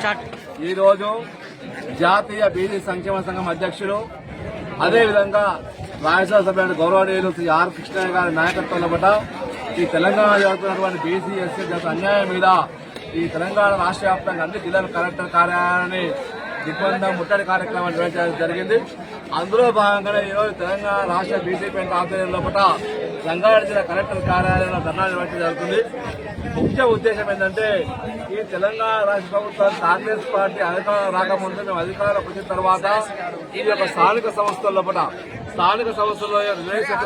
Start. ఈరోజు జాతీయ BC సంక్షేమ సంఘం అధ్యక్షులు అదేవిధంగా రాజ్యసభ సభ్యులు గౌరవనీయులు శ్రీ ఆర్ కృష్ణయ్య గారి నాయకత్వంలో పట్ల ఈ తెలంగాణ జరుగుతున్నటువంటి బీసీ ఎస్సీ అన్యాయం మీద ఈ తెలంగాణ రాష్ట్ర వ్యాప్తంగా అన్ని జిల్లాల కలెక్టర్ కార్యాలయాన్ని దిగ్బంధం ముట్టడి కార్యక్రమం నిర్వహించడం జరిగింది. అందులో భాగంగానే ఈరోజు తెలంగాణ రాష్ట్ర బీజేపీ ఆధ్వర్యం లోపల రంగారెడ్డి జిల్లా కలెక్టర్ కార్యాలయంలో ధర్నా నిర్వహించడం జరుగుతుంది. ముఖ్య ఉద్దేశం ఏంటంటే ఈ తెలంగాణ రాష్ట్ర ప్రభుత్వం కాంగ్రెస్ పార్టీ అధికారం రాకముందు మేము అధికారంలోకి వచ్చిన తర్వాత ఈ యొక్క స్థానిక సంస్థల లోపల స్థానిక సంస్థల్లో రిజర్వేషన్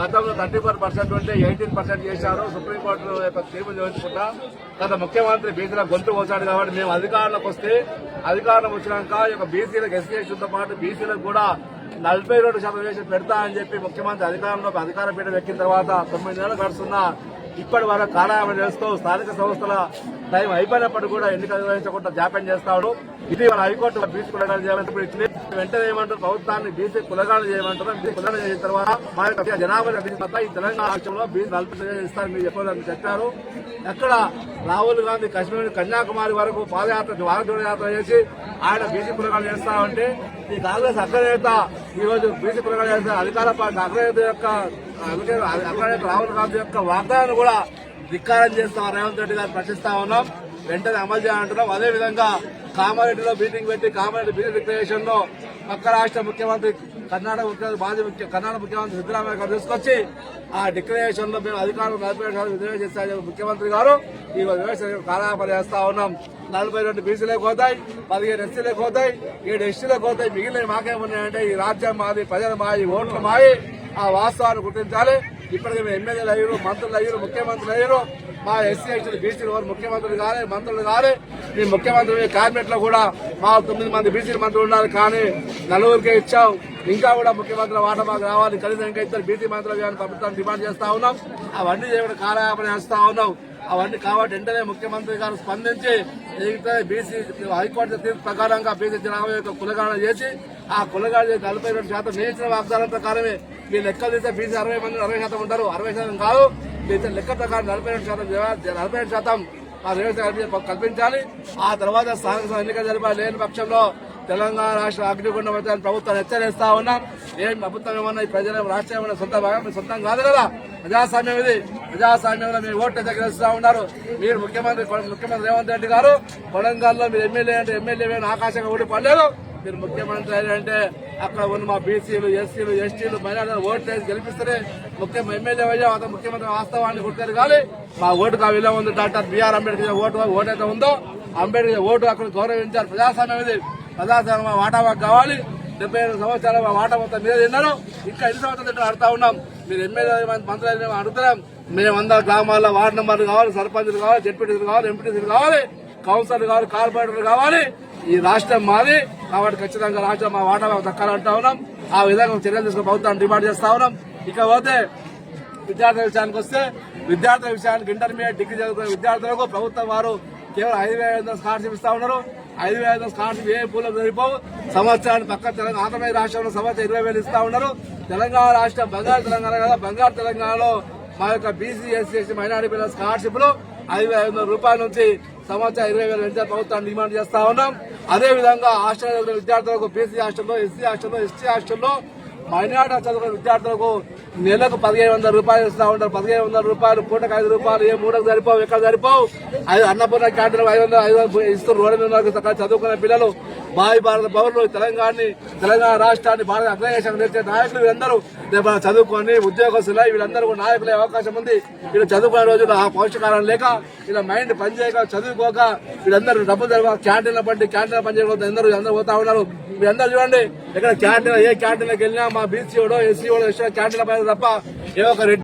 గతంలో థర్టీ ఫోర్ పర్సెంట్ ఉంటే ఎయిటీన్ పర్సెంట్ చేశారు. సుప్రీంకోర్టు యొక్క తీర్పు చూపించుకుంటా. గత ముఖ్యమంత్రి బీసీల గొంతు కోసాడు కాబట్టి మేము అధికారంలోకి వస్తే అధికారం వచ్చినాక ఈ యొక్క బీసీలకు ఎస్సీఎస్తో పాటు బీసీలకు కూడా నలభై రెండు శాతం వేసి పెడతా అని చెప్పి ముఖ్యమంత్రి అధికారంలో అధికార పీఠం ఎక్కిన తర్వాత తొమ్మిది నెలలు గడుస్తున్నా. ఇప్పటి వరకు కాలయామం చేస్తూ స్థానిక సంస్థల టైం అయిపోయినప్పటికీ కూడా ఎన్నికలు నిర్వహించకుండా జాప్యం చేస్తాడు. ఇది మన హైకోర్టు బీసీ కులగాలు చేయాలని ఇచ్చింది. వెంటనే ఏమంటారు? ప్రభుత్వాన్ని బీసీ కులగాలు చేయమంటారు? బీసీ కులగాలు చేసిన తర్వాత మా యొక్క జనాభా తర్వాత ఈ తెలంగాణ రాష్ట్రంలో బీసీ నలభై శాతం మీరు చెప్పాలని చెప్పారు. ఎక్కడ రాహుల్ గాంధీ కశ్మీర్ కన్యాకుమారి వరకు పాదయాత్ర వారదూడ యాత్ర చేసి ఆయన బీసీ కులగాలు చేస్తామంటే ఈ కాంగ్రెస్ అగ్రనేత ఈ రోజు బీసీ కులగాలు చేసిన అధికార పార్టీ అగ్రనేత యొక్క అగ్రనేత రాహుల్ గాంధీ యొక్క వాగ్దానాన్ని కూడా ధిక్కారం చేస్తాం రేవంత్ రెడ్డి గారు ప్రశ్నిస్తా ఉన్నాం. వెంటనే అమలు చేయాలంటున్నాం. అదేవిధంగా కామారెడ్డిలో మీటింగ్ పెట్టి కామారెడ్డి బీసీ డిక్లరేషన్లో పక్క రాష్ట్ర ముఖ్యమంత్రి కర్ణాటక ముఖ్యమంత్రి మాజీ ముఖ్య కర్ణాటక ముఖ్యమంత్రి సిద్దరామయ్య గారు తీసుకొచ్చి ఆ డిక్లరేషన్లో మేము అధికారులు నలభై రెండు శాతం చేస్తామని ముఖ్యమంత్రి గారు. ఈ వ్యవసాయ కాలయాపన చేస్తా ఉన్నాం. నలభై రెండు బీసీలకు పోతాయి పదిహేను ఎస్సీలకు పోతాయి ఏడు ఎస్టీలకు పోతాయి మిగిలిన మాకేమున్నాయంటే ఈ రాజ్యం మాది ప్రజలు మాయి ఓట్లు మాయి. ఆ వాస్తవాన్ని గుర్తించాలి. ఇప్పటికే మేము ఎమ్మెల్యేలు అయ్యారు మంత్రులు అయ్యారు ముఖ్యమంత్రులు అయ్యారు. మా ఎస్సీ ఎస్టీలు బీసీలు వారు ముఖ్యమంత్రులు కాలే మంత్రులు కాలే. మీ ముఖ్యమంత్రి కేబినెట్లో కూడా మా తొమ్మిది మంది బీసీ మంత్రులు ఉన్నారు కానీ నలుగురికే ఇచ్చాం. ఇంకా కూడా ముఖ్యమంత్రి వాట మాకు రావాలి. కనీసం ఇంకా ఇద్దరు బీసీ మంత్రులు కానీ ప్రభుత్వాన్ని డిమాండ్ చేస్తా ఉన్నాం. అవన్నీ చేయడం కాలయాపన చేస్తా ఉన్నాం. అవన్నీ కాబట్టి వెంటనే ముఖ్యమంత్రి గారు స్పందించి బీసీ హైకోర్టు తీర్పు ప్రకారంగా బీసీ జనాభా యొక్క కులగాన చేసి ఆ కులగాడ నలభై రెండు శాతం నేర్చిన వాగ్దానం ప్రకారమే మీ లెక్కలు తీస్తే బీసీ అరవై మంది అరవై శాతం ఉంటారు. అరవై శాతం కాదు మీ లెక్క ప్రకారం నలభై రెండు శాతం నలభై రెండు శాతం ఆ కల్పించాలి. ఆ తర్వాత స్థానిక ఎన్నికలు జరిపాలి లేని పక్షంలో తెలంగాణ రాష్ట్ర అగ్నిగుండం అయితే ప్రభుత్వాన్ని హెచ్చరిస్తా ఉన్నాం. ఏం ప్రభుత్వం ఏమన్నా ఈ ప్రజల రాష్ట్రం ఏమన్నా సొంత భాగం మీ సొంతం కాదు కదా? ప్రజాస్వామ్యం ఇది. ప్రజాస్వామ్యంలో మీరు ఓట్లు దగ్గర ఉన్నారు. మీరు ముఖ్యమంత్రి ముఖ్యమంత్రి రేవంత్ రెడ్డి గారు కొడంగల్లో మీరు ఎమ్మెల్యే అంటే ఎమ్మెల్యే ఆకాశంగా ఓడి పడలేదు మీరు ముఖ్యమంత్రి అంటే అక్కడ ఉన్న మా బీసీలు ఎస్సీలు ఎస్టీలు మైనార్టీలు ఓటు వేసి గెలిపిస్తేనే ముఖ్య ఎమ్మెల్యే అయ్యా అతను ముఖ్యమంత్రి వాస్తవాన్ని గుర్తారు కానీ మా ఓటుకు ఆ విలువ ఉంది. Doctor B R Ambedkar vote vote అయితే ఉందో అంబేద్కర్ ఓటు అక్కడ గౌరవించారు. ప్రజాస్వామ్యం ఇది. ప్రజాస్వామ్యం వాటా మాకు కావాలి. డెబ్బై ఐదు సంవత్సరాల మా వాటా మొత్తం మీద తిన్నారు. ఇంకా ఎన్ని సంవత్సరాలు తింటారు అడుగుతా ఉన్నాం. మీరు ఎమ్మెల్యే మంత్రులు మేము అడుగుతున్నాం. మేమందరం గ్రామాల్లో వార్డు నెంబర్లు కావాలి సర్పంచులు కావాలి జడ్పీటీసీలు కావాలి ఎంపీటీసీలు కావాలి కౌన్సిలర్లు కావాలి కార్పొరేటర్లు కావాలి. ఈ రాష్ట్రం మాది. కాబట్టి ఖచ్చితంగా రాష్ట్రం మా వాటా మాకు దక్కాలంటా ఉన్నాం. ఆ విధంగా చర్యలు తీసుకుని ప్రభుత్వాన్ని డిమాండ్ చేస్తా ఉన్నాం. ఇక పోతే విద్యార్థుల విషయానికి వస్తే విద్యార్థుల విషయానికి ఇంటర్మీడియట్ డిగ్రీ చదువుకునే విద్యార్థులకు ప్రభుత్వం వారు కేవలం ఐదు వేల ఐదు స్కాలర్షిప్ ఇస్తా ఉన్నారు. ఐదు వేల ఐదు స్కాలర్షిప్ ఏ పూలకు సరిపోవు. సంవత్సరానికి పక్క తెలంగాణ ఆంధ్రప్రదేశ్ రాష్ట్రంలో సంవత్సరం ఇరవై వేలు ఇస్తా ఉన్నారు. తెలంగాణ రాష్ట్రం బంగారు తెలంగాణ కదా బంగారు తెలంగాణలో మా యొక్క బీసీ ఎస్సీ ఎస్టీ మైనారిటీ పిల్లల స్కాలర్షిప్లో ఐదు వేల ఐదు వందల రూపాయల నుంచి సంవత్సరం ఇరవై వేల పెంచే ప్రభుత్వాన్ని డిమాండ్ చేస్తా ఉన్నాం. అదే విధంగా హాస్టల్ విద్యార్థులకు బీసీ హాస్టల్లో ఎస్సీ హాస్టల్లో ఎస్టీ హాస్టల్లో మైనార్టీ చదువుకునే విద్యార్థులకు నెలకు పదిహేను వందల రూపాయలు ఇస్తా ఉంటారు. పదిహేను వందల రూపాయలు పూటకు ఐదు రూపాయలు ఏ మూడకు సరిపోవు ఎక్కడ సరిపోవు. ఐదు అన్నపూర్ణ క్యాంటీన్ ఐదు వందలు ఐదు వందలు ఇస్తూ రోడ్డు మీద చదువుకునే పిల్లలు భావి భారత పౌరులు తెలంగాణని తెలంగాణ రాష్ట్రాన్ని భారత అగ్రదేశం నేర్చే నాయకులు వీళ్ళందరూ రేపు చదువుకొని ఉద్యోగస్తులై వీళ్ళందరూ నాయకులే అవకాశం ఉంది. వీళ్ళు చదువుకునే రోజుల్లో ఆ పౌష్టికారం లేక వీళ్ళ మైండ్ పనిచేయక చదువుకోక వీళ్ళందరూ డబ్బులు జరగ క్యాంటీన్ల బట్టి క్యాంటీన్ల పని చేయకపోతే అందరూ అందరూ పోతా ఉన్నారు. వీళ్ళందరూ చూడండి ఇక్కడ క్యాంటీన్ ఏ క్యాంటీన్కి వెళ్ళినా మా బీసీ వాడో ఎస్సీ ఎస్టీ క్యాంటీన్ల పైన తప్ప ఏ ఒక రెడ్డి